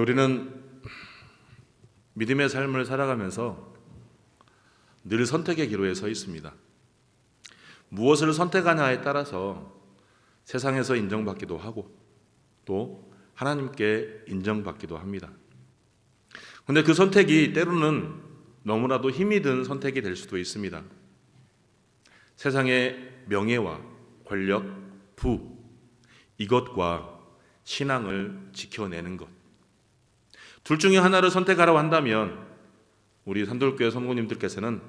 네, 우리는 믿음의 삶을 살아가면서 늘 선택의 기로에 서 있습니다. 무엇을 선택하냐에 따라서 세상에서 인정받기도 하고 또 하나님께 인정받기도 합니다. 근데 그 선택이 때로는 너무나도 힘이 든 선택이 될 수도 있습니다. 세상의 명예와 권력, 부 이것과 신앙을 지켜내는 것. 둘 중에 하나를 선택하라고 한다면 우리 산돌교회 성모님들께서는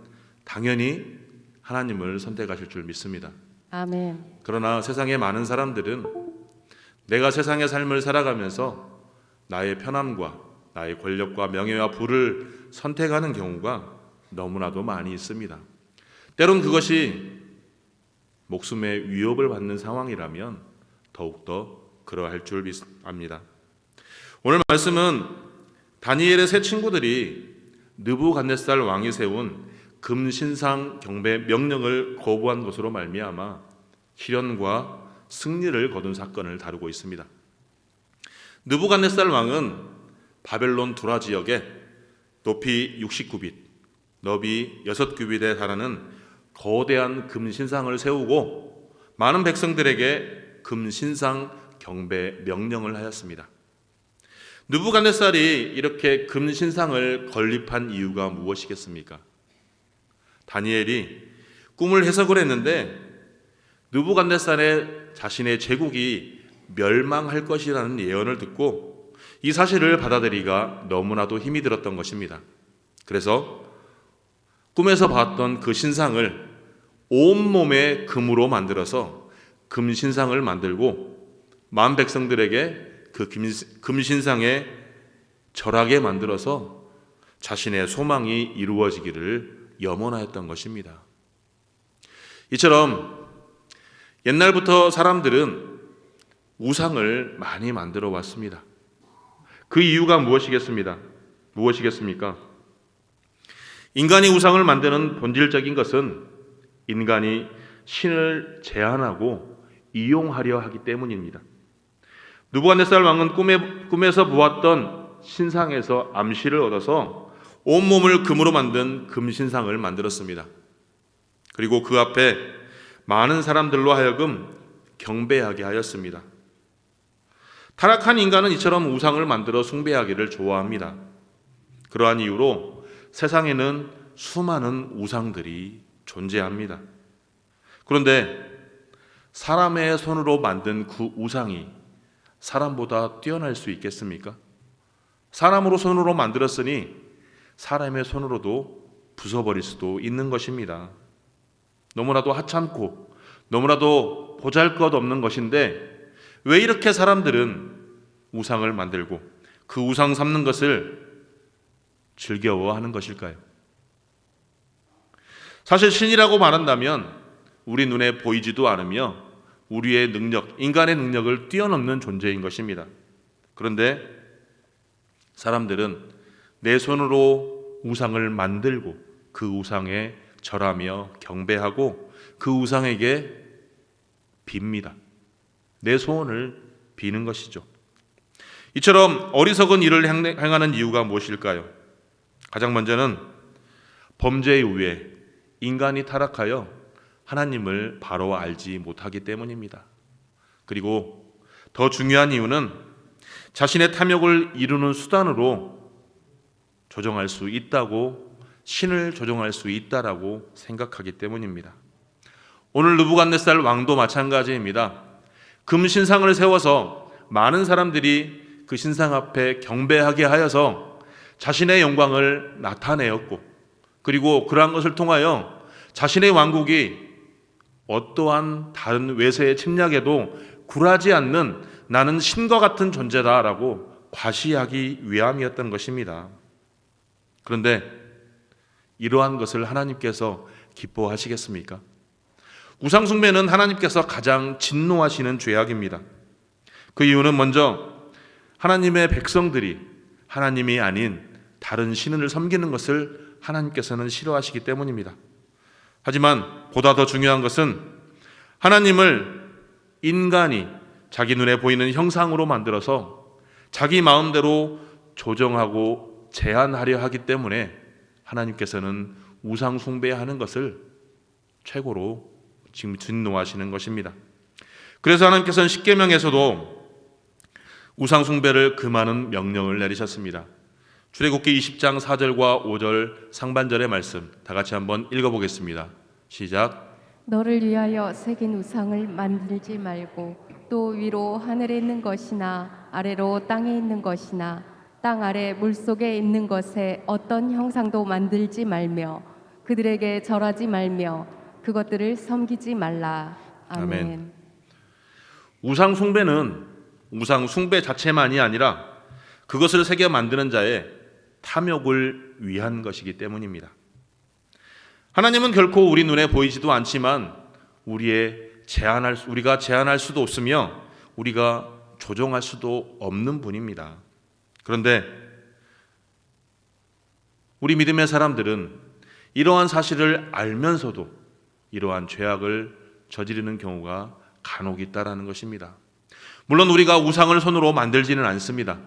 당연히 하나님을 선택하실 줄 믿습니다. 아멘. 그러나 세상의 많은 사람들은 내가 세상의 삶을 살아가면서 나의 편함과 나의 권력과 명예와 부를 선택하는 경우가 너무나도 많이 있습니다. 때론 그것이 목숨의 위협을 받는 상황이라면 더욱더 그러할 줄 믿- 압니다. 오늘 말씀은 다니엘의 세 친구들이 느부갓네살 왕이 세운 금신상 경배 명령을 거부한 것으로 말미암아 실현과 승리를 거둔 사건을 다루고 있습니다. 느부갓네살 왕은 바벨론 두라 지역에 높이 69빛, 너비 6규빗에 달하는 거대한 금신상을 세우고 많은 백성들에게 금신상 경배 명령을 하였습니다. 느부갓네살이 이렇게 금신상을 건립한 이유가 무엇이겠습니까? 다니엘이 꿈을 해석을 했는데 느부갓네살의 자신의 제국이 멸망할 것이라는 예언을 듣고 이 사실을 받아들이기가 너무나도 힘이 들었던 것입니다. 그래서 꿈에서 봤던 그 신상을 온몸에 금으로 만들어서 금신상을 만들고 만 백성들에게 그 금- 금신상에 절하게 만들어서 자신의 소망이 이루어지기를 염원하였던 것입니다. 이처럼 옛날부터 사람들은 우상을 많이 만들어 왔습니다. 그 이유가 무엇이겠습니다? 무엇이겠습니까? 인간이 우상을 만드는 본질적인 것은 인간이 신을 제한하고 이용하려 하기 때문입니다. 누부갓네살 왕은 꿈에, 꿈에서 보았던 신상에서 암시를 얻어서 온몸을 금으로 만든 금신상을 만들었습니다. 그리고 그 앞에 많은 사람들로 하여금 경배하게 하였습니다. 타락한 인간은 이처럼 우상을 만들어 숭배하기를 좋아합니다. 그러한 이유로 세상에는 수많은 우상들이 존재합니다. 그런데 사람의 손으로 만든 그 우상이 사람보다 뛰어날 수 있겠습니까? 사람으로 손으로 만들었으니 사람의 손으로도 부숴버릴 수도 있는 것입니다. 너무나도 하찮고 너무나도 보잘 것 없는 것인데 왜 이렇게 사람들은 우상을 만들고 그 우상 삼는 것을 즐겨워하는 것일까요? 사실 신이라고 말한다면 우리 눈에 보이지도 않으며 우리의 능력, 인간의 능력을 뛰어넘는 존재인 것입니다. 그런데 사람들은 내 손으로 우상을 만들고 그 우상에 절하며 경배하고 그 우상에게 빕니다. 내 소원을 비는 것이죠. 이처럼 어리석은 일을 행- 행하는 이유가 무엇일까요? 가장 먼저는 범죄 이후에 인간이 타락하여 하나님을 바로 알지 못하기 때문입니다. 그리고 더 중요한 이유는 자신의 탐욕을 이루는 수단으로 조정할 수 있다고 신을 조정할 수 있다라고 생각하기 때문입니다. 오늘 느부갓네살 왕도 마찬가지입니다. 금 신상을 세워서 많은 사람들이 그 신상 앞에 경배하게 하여서 자신의 영광을 나타내었고 그리고 그러한 것을 통하여 자신의 왕국이 어떠한 다른 외세의 침략에도 굴하지 않는 나는 신과 같은 존재다라고 과시하기 위함이었던 것입니다. 그런데 이러한 것을 하나님께서 기뻐하시겠습니까? 우상숭배는 하나님께서 가장 진노하시는 죄악입니다. 그 이유는 먼저 하나님의 백성들이 하나님이 아닌 다른 신을 섬기는 것을 하나님께서는 싫어하시기 때문입니다. 하지만 보다 더 중요한 것은 하나님을 인간이 자기 눈에 보이는 형상으로 만들어서 자기 마음대로 조정하고 제한하려 하기 때문에 하나님께서는 우상 숭배하는 것을 최고로 지금 진노하시는 것입니다. 그래서 하나님께서는 십계명에서도 우상 숭배를 금하는 명령을 내리셨습니다. 출애굽기 20장 4절과 5절 상반절의 말씀 다 같이 한번 읽어 보겠습니다. 시작. 너를 위하여 새긴 우상을 만들지 말고 또 위로 하늘에 있는 것이나 아래로 땅에 있는 것이나 땅 아래 물 속에 있는 것에 어떤 형상도 만들지 말며 그들에게 절하지 말며 그것들을 섬기지 말라. 아멘. 아멘. 우상 숭배는 우상 숭배 자체만이 아니라 그것을 새겨 만드는 자의 탐욕을 위한 것이기 때문입니다. 하나님은 결코 우리 눈에 보이지도 않지만 우리의 제한할 수- 우리가 제한할 수도 없으며 우리가 조종할 수도 없는 분입니다. 그런데 우리 믿음의 사람들은 이러한 사실을 알면서도 이러한 죄악을 저지르는 경우가 간혹 있다라는 것입니다. 물론 우리가 우상을 손으로 만들지는 않습니다.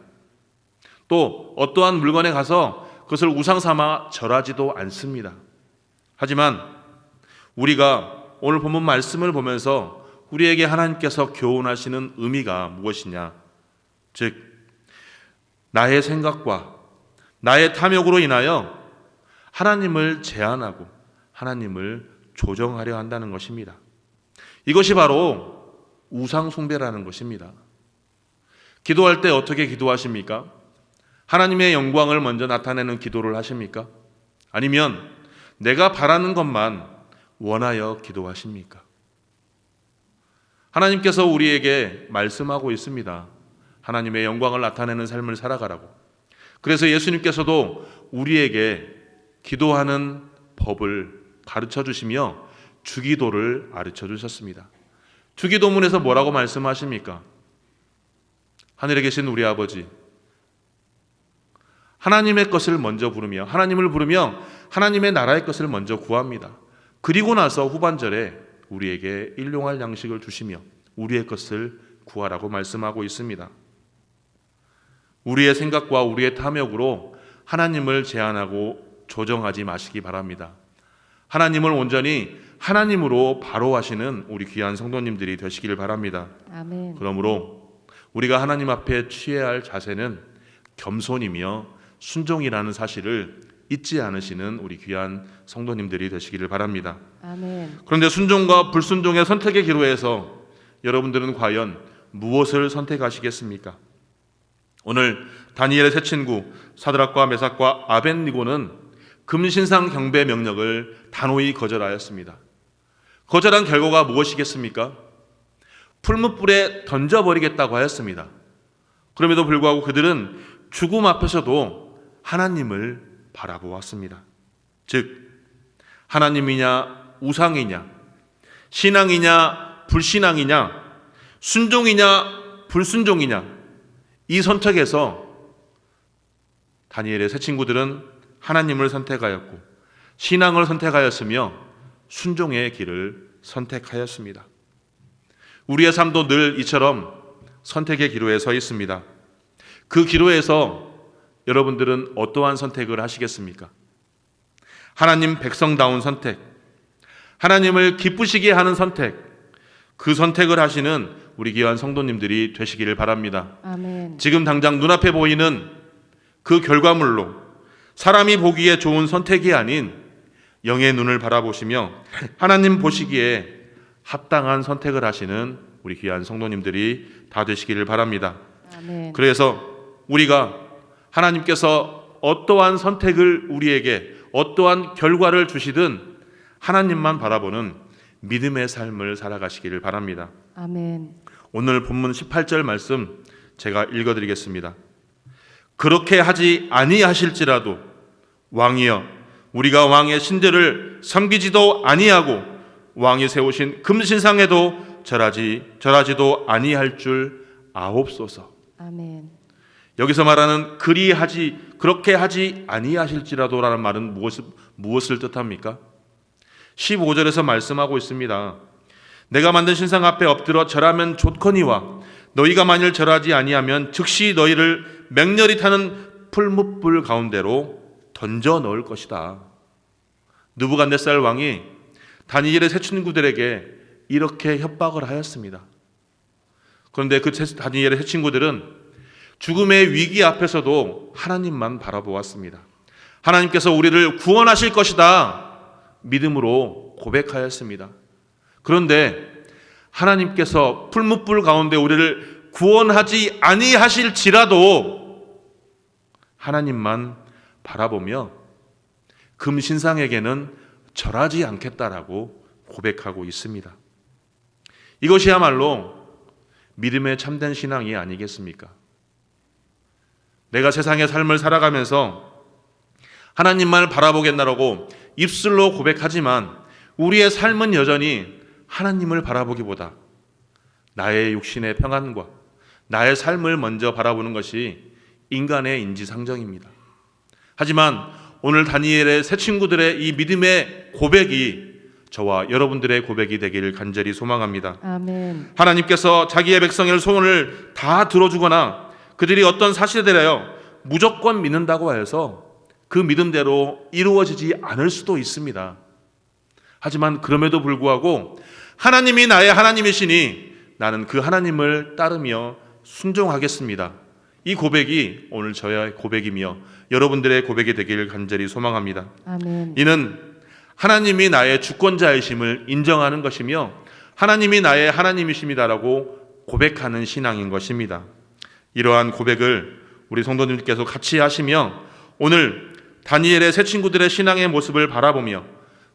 또 어떠한 물건에 가서 그것을 우상 삼아 절하지도 않습니다. 하지만 우리가 오늘 본문 말씀을 보면서 우리에게 하나님께서 교훈하시는 의미가 무엇이냐? 즉 나의 생각과 나의 탐욕으로 인하여 하나님을 제한하고 하나님을 조정하려 한다는 것입니다. 이것이 바로 우상 숭배라는 것입니다. 기도할 때 어떻게 기도하십니까? 하나님의 영광을 먼저 나타내는 기도를 하십니까? 아니면 내가 바라는 것만 원하여 기도하십니까? 하나님께서 우리에게 말씀하고 있습니다. 하나님의 영광을 나타내는 삶을 살아가라고. 그래서 예수님께서도 우리에게 기도하는 법을 가르쳐 주시며 주기도를 가르쳐 주셨습니다. 주기도문에서 뭐라고 말씀하십니까? 하늘에 계신 우리 아버지 하나님의 것을 먼저 부르며 하나님을 부르며 하나님의 나라의 것을 먼저 구합니다. 그리고 나서 후반절에 우리에게 일용할 양식을 주시며 우리의 것을 구하라고 말씀하고 있습니다. 우리의 생각과 우리의 탐욕으로 하나님을 제한하고 조정하지 마시기 바랍니다. 하나님을 온전히 하나님으로 바로 하시는 우리 귀한 성도님들이 되시기를 바랍니다. 아멘. 그러므로 우리가 하나님 앞에 취해야 할 자세는 겸손이며 순종이라는 사실을 잊지 않으시는 우리 귀한 성도님들이 되시기를 바랍니다. 아멘. 그런데 순종과 불순종의 선택의 기로에서 여러분들은 과연 무엇을 선택하시겠습니까? 오늘 다니엘의 새 친구 사드락과 메삭과 아벤니고는 금신상 경배 명령을 단호히 거절하였습니다. 거절한 결과가 무엇이겠습니까? 풀무불에 던져버리겠다고 하였습니다. 그럼에도 불구하고 그들은 죽음 앞에서도 하나님을 바라보았습니다. 즉, 하나님이냐, 우상이냐, 신앙이냐, 불신앙이냐, 순종이냐, 불순종이냐, 이 선택에서 다니엘의 새 친구들은 하나님을 선택하였고, 신앙을 선택하였으며, 순종의 길을 선택하였습니다. 우리의 삶도 늘 이처럼 선택의 기로에 서 있습니다. 그 기로에서 여러분들은 어떠한 선택을 하시겠습니까? 하나님 백성다운 선택, 하나님을 기쁘시게 하는 선택, 그 선택을 하시는 우리 귀한 성도님들이 되시기를 바랍니다. 아멘. 지금 당장 눈앞에 보이는 그 결과물로 사람이 보기에 좋은 선택이 아닌 영의 눈을 바라보시며 하나님 보시기에 합당한 선택을 하시는 우리 귀한 성도님들이 다 되시기를 바랍니다. 아멘. 그래서 우리가 하나님께서 어떠한 선택을 우리에게 어떠한 결과를 주시든 하나님만 바라보는 믿음의 삶을 살아가시기를 바랍니다. 아멘. 오늘 본문 18절 말씀 제가 읽어 드리겠습니다. 그렇게 하지 아니하실지라도 왕이여 우리가 왕의 신들을 섬기지도 아니하고 왕이 세우신 금신상에도 절하지 절하지도 아니할 줄 아옵소서. 아멘. 여기서 말하는 그리하지 그렇게 하지 아니하실지라도라는 말은 무엇을 무엇을 뜻합니까? 15절에서 말씀하고 있습니다. 내가 만든 신상 앞에 엎드려 절하면 좋거니와 너희가 만일 절하지 아니하면 즉시 너희를 맹렬히 타는 풀무불 가운데로 던져 넣을 것이다. 느부갓네살 왕이 다니엘의 세 친구들에게 이렇게 협박을 하였습니다. 그런데 그 세- 다니엘의 세 친구들은 죽음의 위기 앞에서도 하나님만 바라보았습니다. 하나님께서 우리를 구원하실 것이다. 믿음으로 고백하였습니다. 그런데 하나님께서 풀무불 가운데 우리를 구원하지 아니하실지라도 하나님만 바라보며 금신상에게는 절하지 않겠다라고 고백하고 있습니다. 이것이야말로 믿음의 참된 신앙이 아니겠습니까? 내가 세상의 삶을 살아가면서 하나님만 바라보겠다라고 입술로 고백하지만 우리의 삶은 여전히 하나님을 바라보기보다 나의 육신의 평안과 나의 삶을 먼저 바라보는 것이 인간의 인지상정입니다. 하지만 오늘 다니엘의 새 친구들의 이 믿음의 고백이 저와 여러분들의 고백이 되기를 간절히 소망합니다. 아멘. 하나님께서 자기의 백성의 소원을 다 들어주거나 그들이 어떤 사실에 대하여 무조건 믿는다고 해서 그 믿음대로 이루어지지 않을 수도 있습니다. 하지만 그럼에도 불구하고 하나님이 나의 하나님이시니 나는 그 하나님을 따르며 순종하겠습니다. 이 고백이 오늘 저의 고백이며 여러분들의 고백이 되기를 간절히 소망합니다. 아멘. 이는 하나님이 나의 주권자이심을 인정하는 것이며 하나님이 나의 하나님이십니다라고 고백하는 신앙인 것입니다. 이러한 고백을 우리 성도님께서 같이 하시며 오늘 다니엘의 새 친구들의 신앙의 모습을 바라보며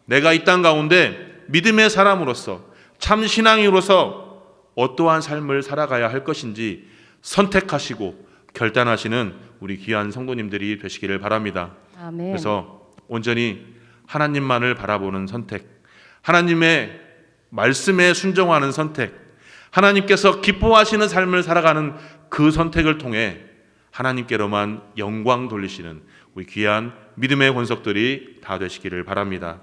내가 이 땅 가운데 믿음의 사람으로서 참 신앙인으로서 어떠한 삶을 살아가야 할 것인지 선택하시고 결단하시는 우리 귀한 성도님들이 되시기를 바랍니다. 아멘. 그래서 온전히 하나님만을 바라보는 선택, 하나님의 말씀에 순종하는 선택, 하나님께서 기뻐하시는 삶을 살아가는 그 선택을 통해 하나님께로만 영광 돌리시는 우리 귀한 믿음의 권속들이 다 되시기를 바랍니다.